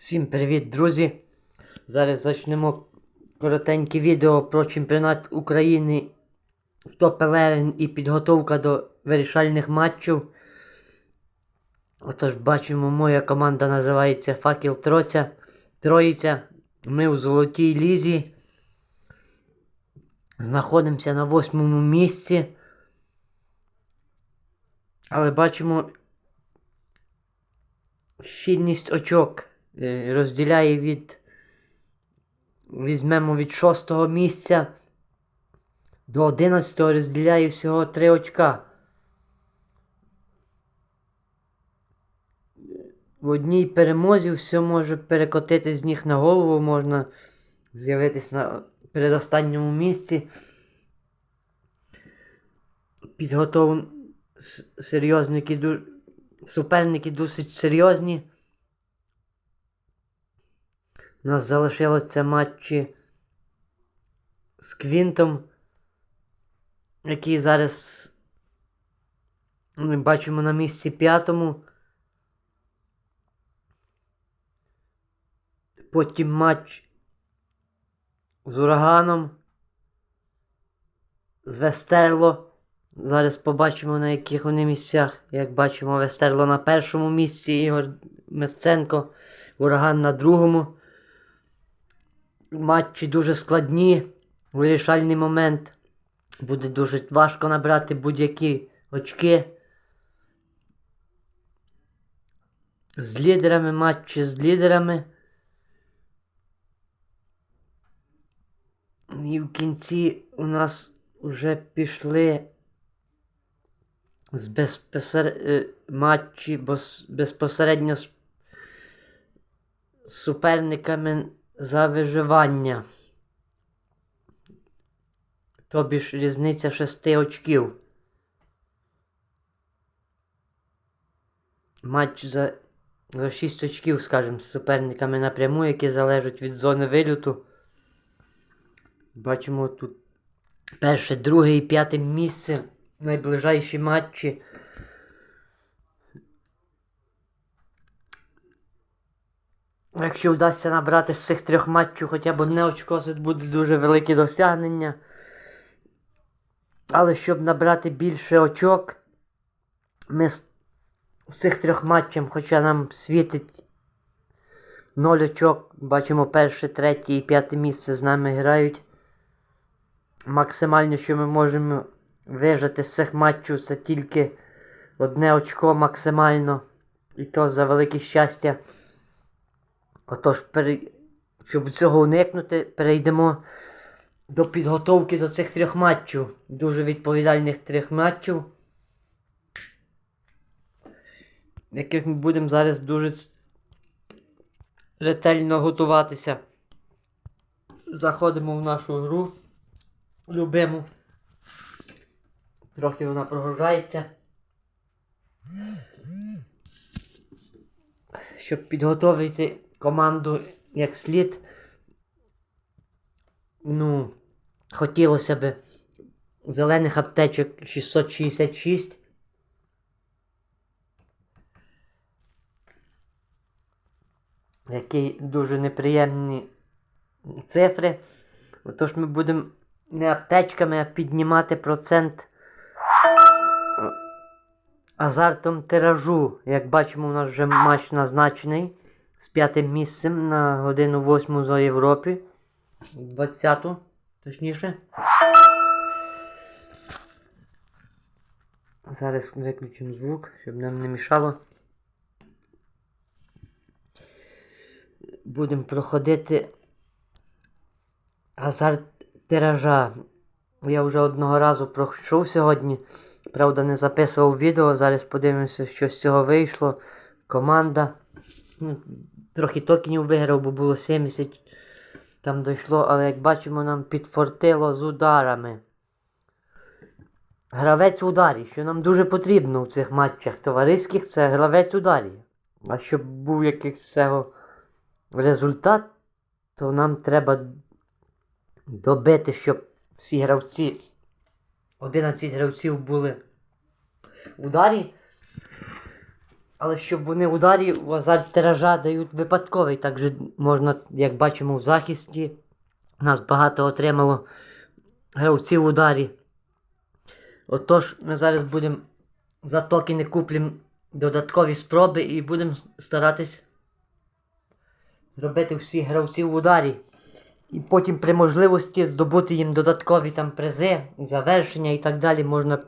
Всім привіт, друзі! Зараз почнемо коротеньке відео про чемпіонат України в топ-11 і підготовка до вирішальних матчів. Отож, бачимо, моя команда називається Факел Троця. Троїця. Ми у Золотій Лізі. Знаходимося на восьмому місці. Але бачимо, щільність очок розділяє від. Візьмемо від шостого місця до 11 розділяє всього 3 очка. В одній перемозі все може перекотити з ніг на голову, можна з'явитись на передостанньому місці. Підготов... с- серйозники, суперники досить серйозні. У нас залишилося матчі з Квінтом, який зараз ми бачимо на місці п'ятому. Потім матч з ураганом, з Вестерло. Зараз побачимо на яких вони місцях. Як бачимо, Вестерло на першому місці, Ігор Месценко, ураган на другому. Матчі дуже складні. Вирішальний момент. Буде дуже важко набрати будь-які очки. З лідерами матчі з лідерами. І в кінці у нас вже пішли з безпосер... е, матчі бо безпосередньо з з суперниками за виживання. Тобі ж різниця шести очків. Матч за, за 6 очків, скажімо, з суперниками напряму, які залежать від зони вильоту. Бачимо тут перше, друге і п'яте місце. Найближайші матчі. Якщо вдасться набрати з цих трьох матчів хоча б одне очко, це буде дуже велике досягнення. Але щоб набрати більше очок, ми з цих трьох матчах, хоча нам світить 0 очок, бачимо перше, третє і п'яте місце з нами грають. Максимально, що ми можемо вижити з цих матчів, це тільки одне очко максимально. І то за велике щастя. Отож, щоб цього уникнути, перейдемо до підготовки до цих трьох матчів. Дуже відповідальних трьох матчів. яких ми будемо зараз дуже ретельно готуватися. Заходимо в нашу гру. Любиму. Трохи вона прогружається. Щоб підготовити команду як слід. Ну, хотілося б зелених аптечок 666. Які дуже неприємні цифри. Отож ми будемо не аптечками, а піднімати процент е, азартом тиражу. Як бачимо, у нас вже матч назначений з п'ятим місцем на годину восьму за Європі. 20-ту, точніше. Зараз виключимо звук, щоб нам не мішало. Будемо проходити азарт тиража. Я вже одного разу пройшов сьогодні. Правда, не записував відео. Зараз подивимося, що з цього вийшло. Команда. Ну, трохи токенів виграв, бо було 70. Там дійшло, але як бачимо, нам підфортило з ударами. Гравець в ударі, що нам дуже потрібно в цих матчах товариських, це гравець в ударі. А щоб був якийсь цього результат, то нам треба добити, щоб всі гравці, 11 гравців були ударі. Але щоб вони ударі в азарт тиража дають випадковий. Так же можна, як бачимо, в захисті. Нас багато отримало гравців ударі. Отож, ми зараз будемо за токени куплємо додаткові спроби і будемо старатись зробити всіх гравців в ударі. І потім при можливості здобути їм додаткові там призи, завершення і так далі. Можна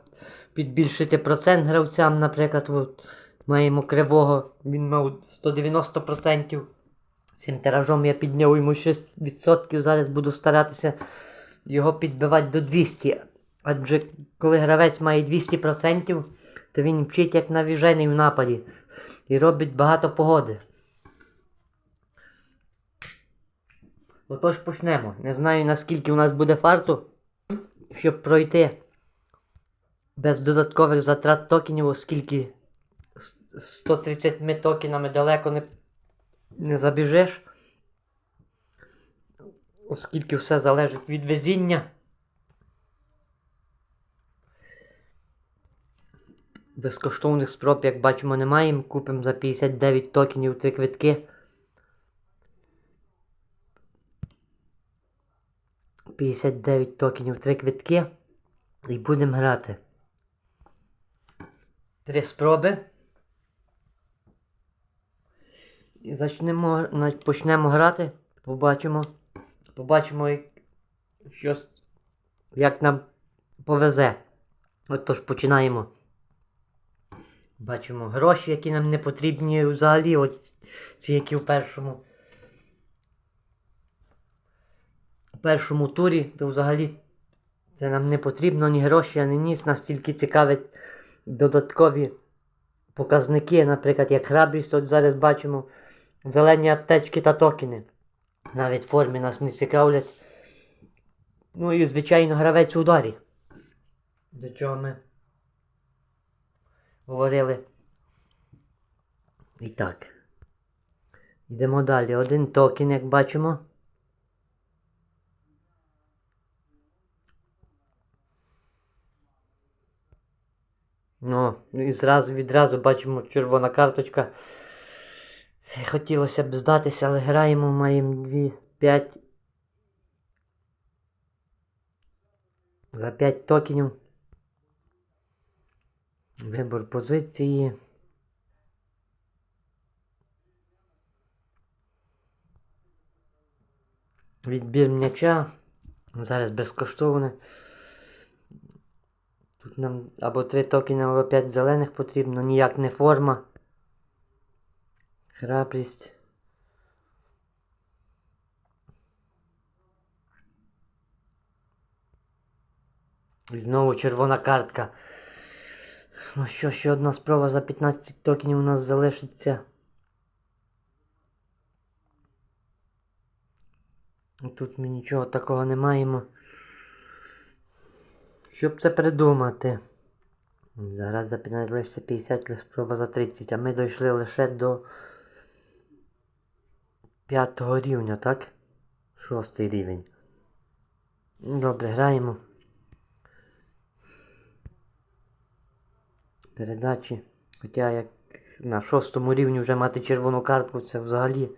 підбільшити процент гравцям, наприклад, от, маємо кривого, він мав 190%. Цим тиражом я підняв йому 6%, зараз буду старатися його підбивати до 200. Адже коли гравець має 200%, то він вчить як навіжений в нападі і робить багато погоди. Отож почнемо. Не знаю наскільки у нас буде фарту, щоб пройти без додаткових затрат токенів, оскільки 130 токенами далеко не, не забіжиш. Оскільки все залежить від везіння. Безкоштовних спроб, як бачимо, не маємо. Купимо за 59 токенів три квитки. 59 токенів, три квитки. І будемо грати. Три спроби. Зачнемо, почнемо грати. Побачимо. Побачимо, що, як нам повезе. Отож починаємо. Бачимо гроші, які нам не потрібні взагалі. От ці, які в першому. У першому турі, то взагалі це нам не потрібно ні гроші, ані ніс. Нас тільки цікавить додаткові показники, наприклад, як храбрість, от зараз бачимо зелені аптечки та токени. Навіть формі нас не цікавлять. Ну і, звичайно, гравець у ударі. До чого ми говорили. І так. Йдемо далі. Один токен, як бачимо. Ну, і зразу відразу бачимо червона карточка. Хотілося б здатися, але граємо, маємо 2, 5. За 5 токенів. Вибор позиції. Відбір м'яча. Зараз безкоштовне. Тут нам або 3 токени, або 5 зелених потрібно, ніяк не форма. Храбрість. І знову червона картка. Ну що, ще одна спроба за 15 токенів у нас залишиться. Тут ми нічого такого не маємо. Щоб це придумати. Зараз за 15 лише 50, лише спроба за 30, а ми дійшли лише до п'ятого рівня, так? Шостий рівень. Добре, граємо. Передачі. Хоча як на шостому рівні вже мати червону картку, це взагалі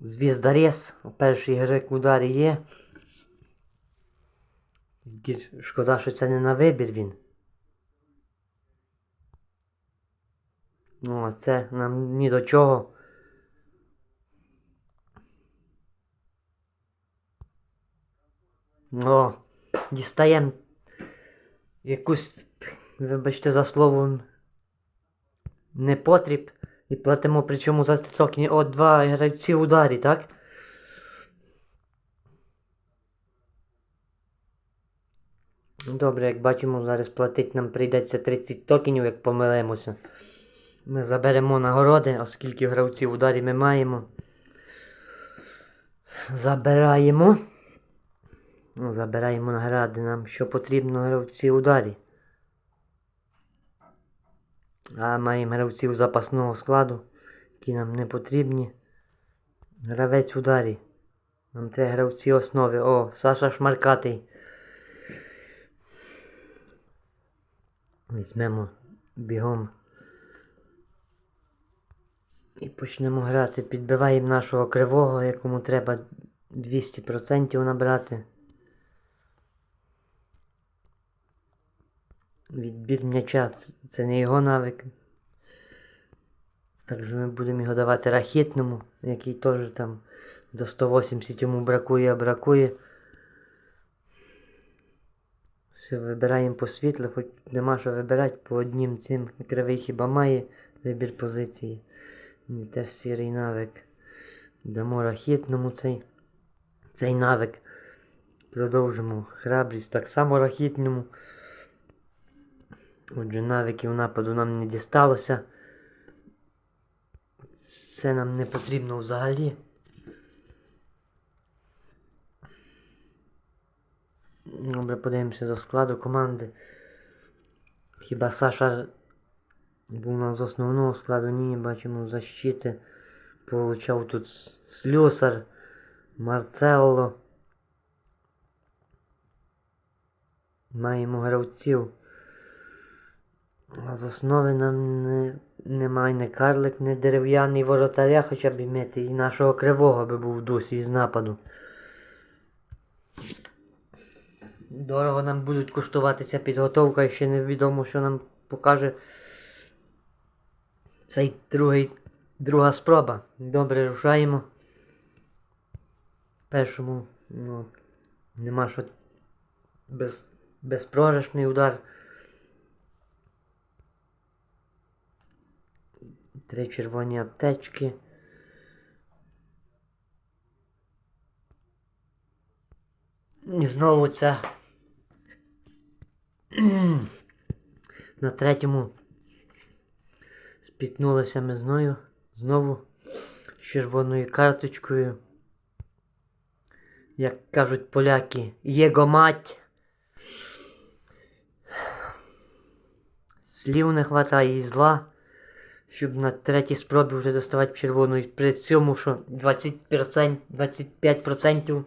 звіздарез. У першій гри ударі є. Шкода, що це не на вибір він. Ну, а це нам ні до чого. О, дістаємо якусь, вибачте за слово, непотріб. І платимо причому за токені о два гравці ударі, так? Добре, як бачимо, зараз платити нам прийдеться 30 токенів, як помилимося. Ми заберемо нагороди, оскільки гравців ударі ми маємо. Забираємо. Ну, Забираємо награди нам, що потрібно гравці ударі. А маємо гравців запасного складу, які нам не потрібні. Гравець ударі. Нам треба гравці основи. О, Саша Шмаркатий. Візьмемо бігом І почнемо грати. Підбиваємо нашого кривого, якому треба 200% набрати. Відбір м'яча це- не його навик. Також ми будемо його давати рахітному, який теж там до 180 йому бракує, а бракує. Все, вибираємо по світлу, хоч нема що вибирати, по однім цим кривий хіба має вибір позиції. Ні, теж сірий навик. Дамо рахітному цей, цей навик. Продовжимо храбрість так само рахітному. Отже, навиків нападу нам не дісталося. Це нам не потрібно взагалі. Добре, подивимося до складу команди. Хіба Саша був у нас з основного складу? Ні, бачимо защити. Получав тут Слюсар, Марцелло. Маємо гравців. А з основи нам не, немає не карлик, не дерев'яний воротаря хоча б імити. І нашого кривого би був в дусі із нападу. Дорого нам будуть коштувати ця підготовка, і ще невідомо, що нам покаже цей другий, друга спроба. Добре рушаємо. Першому ну, нема що без, безпрограшний удар. Три червоні аптечки. І знову ця. На третьому спітнулися ми зною. Знову з червоною карточкою. Як кажуть поляки, єго мать. Слів не хватає і зла, щоб на третій спробі вже доставати червону. І при цьому, що 20%, 25%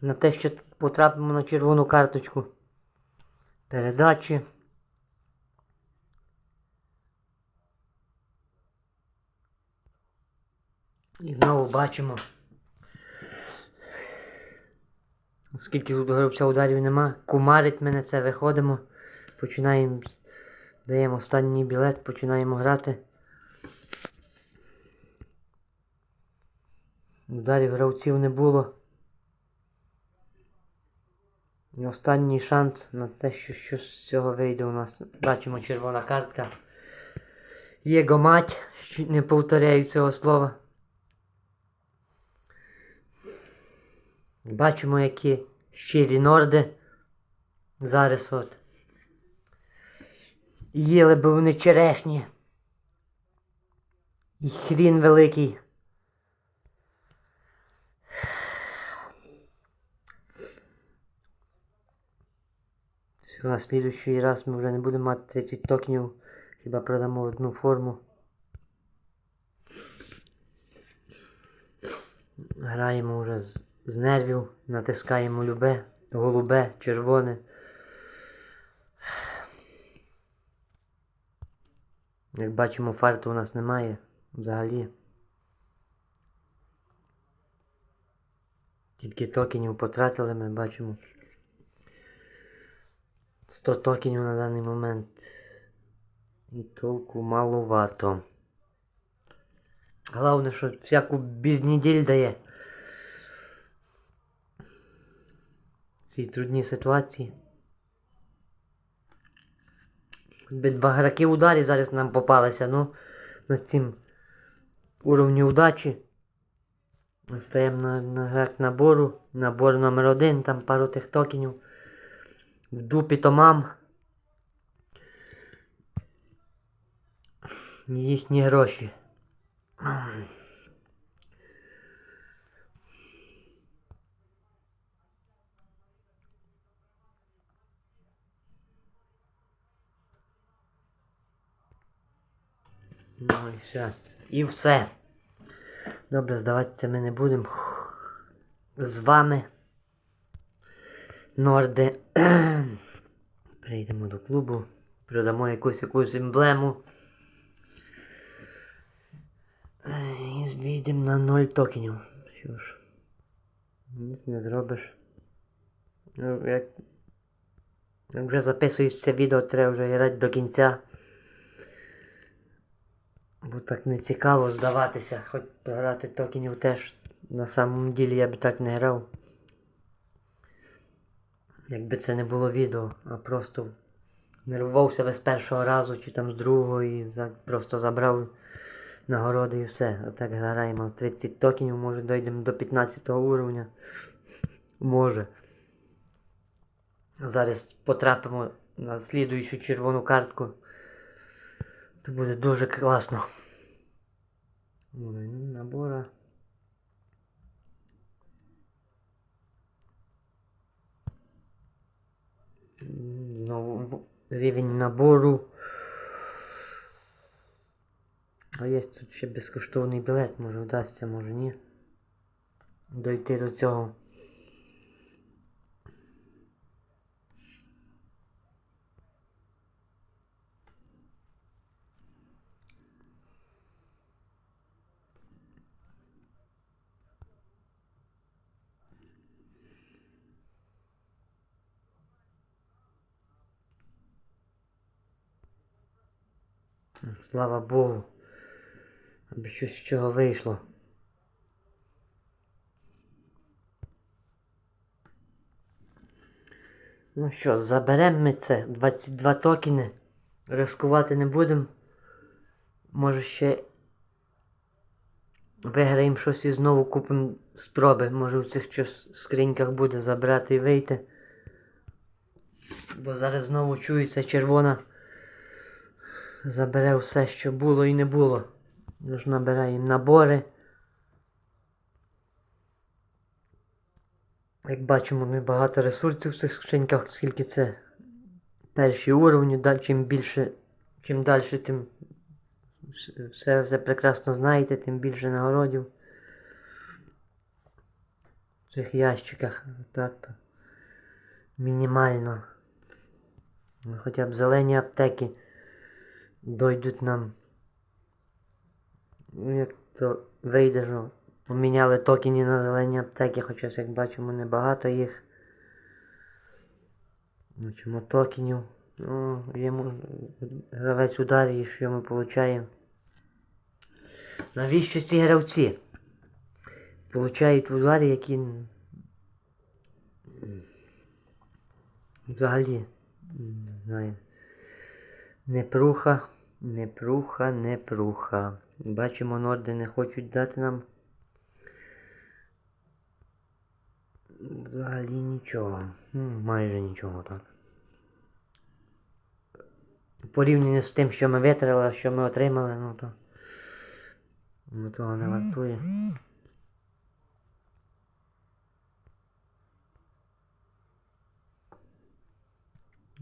на те, що потрапимо на червону карточку. Передачі. І знову бачимо. Оскільки тут гравця ударів нема, кумарить мене це, виходимо. Починаємо. Даємо останній білет, починаємо грати. Ударів гравців не було. І останній шанс на те, що щось з цього вийде у нас. Бачимо червона картка. Єго мать, не повторяю цього слова. Бачимо, які щирі норди. Зараз от. Їли би вони черешні. І хрін великий. Все, на слідуючий раз ми вже не будемо мати 30 токенів, хіба продамо одну форму. Граємо вже з, з нервів, натискаємо любе, голубе, червоне. Як бачимо, фарту у нас немає взагалі. Тільки токенів потратили, ми бачимо. 100 токенів на даний момент. І толку маловато. Головне, що всяку бізнеділь дає. Цій трудній ситуації. Баграки ударі зараз нам попалися, ну на цим уровні удачі. Стаємо на, на грак набору. Набор номер один, там пару тих токенів. В дупі то. Їхні гроші. Ну і все. І все. Добре, здаватися ми не будемо. З вами. Норди. Прийдемо до клубу. Продамо якусь якусь емблему. І звійдемо на 0 токенів. Що ж. Ніц не зробиш. Ну, як... як вже записуєш це відео, треба вже грати до кінця. Бо так не цікаво здаватися, хоч грати токенів теж на самому ділі я б так не грав. Якби це не було відео, а просто нервувався весь першого разу чи там з другого і просто забрав нагороди і все. А так граємо 30 токенів, може дійдемо до 15 уровня. Може. Зараз потрапимо на слідуючу червону картку. Це буде дуже класно. Набора. Знову рівень набору. А є тут ще безкоштовний білет, може вдасться, може ні. Дойти до цього. Слава Богу. Аби щось з чого вийшло. Ну що, заберемо ми це 22 токени. Рискувати не будемо. Може ще виграємо щось і знову купимо спроби. Може в цих скриньках буде забрати і вийти. Бо зараз знову чується червона. Забере все, що було і не було. Тож набираємо набори. Як бачимо, ми багато ресурсів в цих скриньках, оскільки це перші уровні, чим більше, чим далі, тим все, все прекрасно знаєте, тим більше нагородів. В цих ящиках. Так то. Мінімально. Хоча б зелені аптеки дойдуть нам. Ну, як то вийде, що поміняли токені на зелені аптеки, хоча, як бачимо, небагато їх. Бачимо токенів. Ну, йому гравець ударить, і що ми отримуємо. Навіщо ці гравці? Получають удари, які взагалі не знаю. Непруха, непруха, непруха. Бачимо, норди не хочуть дати нам. Взагалі нічого. Ну, майже нічого так. Порівняно з тим, що ми витратили, що ми отримали, ну то. Ну того не вартує.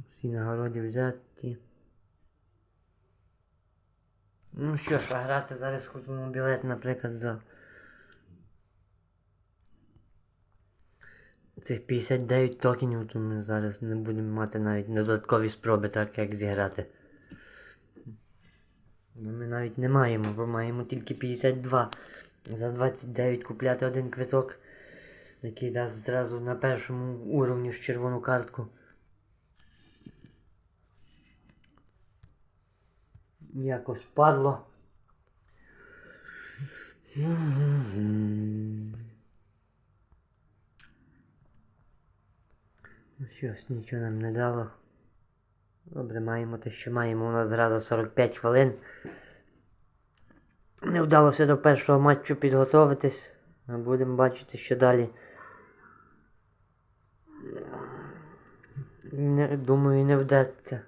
Всі нагороді взяті. Ну що ж, а грати зараз купимо білет, наприклад, за цих 59 токенів, то ми зараз не будемо мати навіть додаткові спроби, так як зіграти. Ну, Ми навіть не маємо, бо маємо тільки 52. За 29 купляти один квиток, який дасть зразу на першому уровні ж червону картку. Якось впадло. Ну щось нічого нам не дало. Добре, маємо те, що маємо. У нас зразу 45 хвилин. Не вдалося до першого матчу підготуватись. Будемо бачити, що далі. Не, думаю, не вдасться.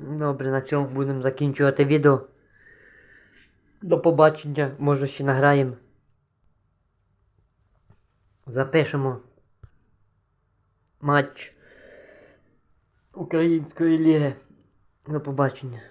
Добре, на цьому будемо закінчувати відео. До побачення, може ще награємо. Запишемо матч Української ліги. До побачення.